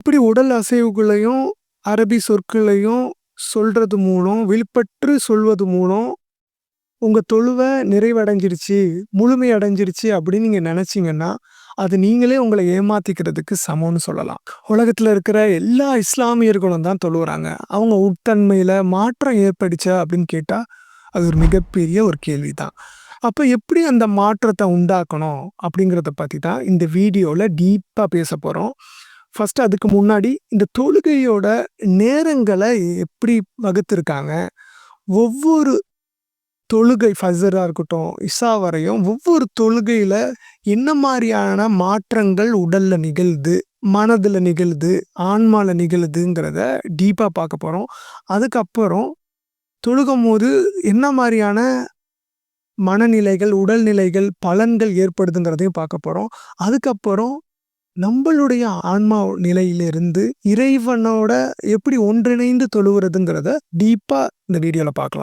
இப்படி உடல் அசைவுகளையும், அரபி சொற்களையும் சொல்றது மூலம், விழுப்பற்று சொல்வது மூலம், உங்க தொழுவை நிறைவடைஞ்சிருச்சு, முழுமை அடைஞ்சிருச்சு அப்படின்னு நீங்க நினச்சிங்கன்னா அது நீங்களே உங்களை ஏமாத்திக்கிறதுக்கு சமம்னு சொல்லலாம். உலகத்துல இருக்கிற எல்லா இஸ்லாமியர்களும் தான் தொழுவுறாங்க. அவங்க உட்தன்மையில மாற்றம் ஏற்படுச்சா அப்படின்னு கேட்டா, அது ஒரு மிகப்பெரிய ஒரு கேள்வி தான். அப்போ எப்படி அந்த மாற்றத்தை உண்டாக்கணும் அப்படிங்கிறத பற்றி தான் இந்த வீடியோவில் டீப்பாக பேச போகிறோம் ஃபஸ்ட்டு அதுக்கு முன்னாடி இந்த தொழுகையோட நேரங்களை எப்படி வகுத்திருக்காங்க? ஒவ்வொரு தொழுகை ஃபஸராக இருக்கட்டும், இஷா வரையும் ஒவ்வொரு தொழுகையில் என்ன மாதிரியான மாற்றங்கள் உடலில் நிகழ்து மனதில் நிகழுது, ஆன்மாவில் நிகழுதுங்கிறத டீப்பாக பார்க்க போகிறோம் அதுக்கப்புறம் தொழுகும்போது என்ன மாதிரியான மனநிலைகள், உடல்நிலைகள், பலன்கள் ஏற்படுதுங்கிறதையும் பார்க்க போகிறோம் அதுக்கப்புறம் நம்மளுடைய ஆன்மா நிலையிலிருந்து இறைவனோட எப்படி ஒன்றிணைந்து தொழுவுறதுங்கிறத டீப்பாக இந்த வீடியோவில் பார்க்கலாம்.